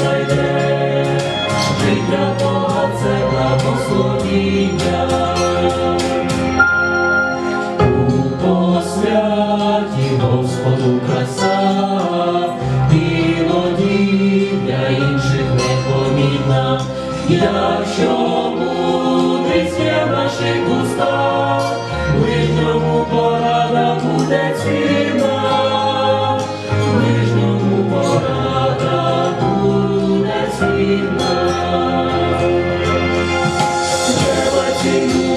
Ми знайдем. Життя Бога це благословіння. У посвяті Господу краса, іноді для інших непомітна, якщо мудрість в наших устах, ближньому порада буде цінна, буде цінна.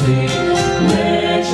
Зробити. Не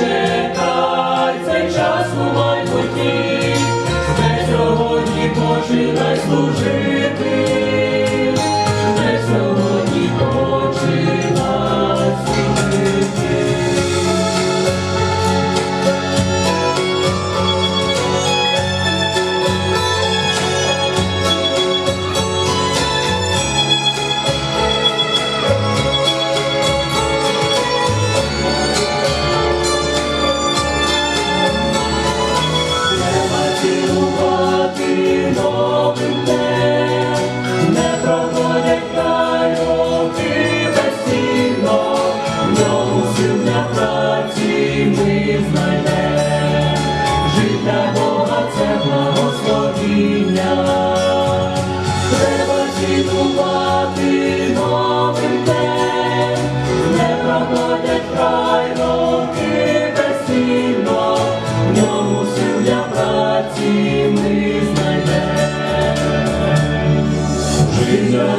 Цінувати новим не проходять хай роки безцінно, в ньому для праці ми знайдемо. Життя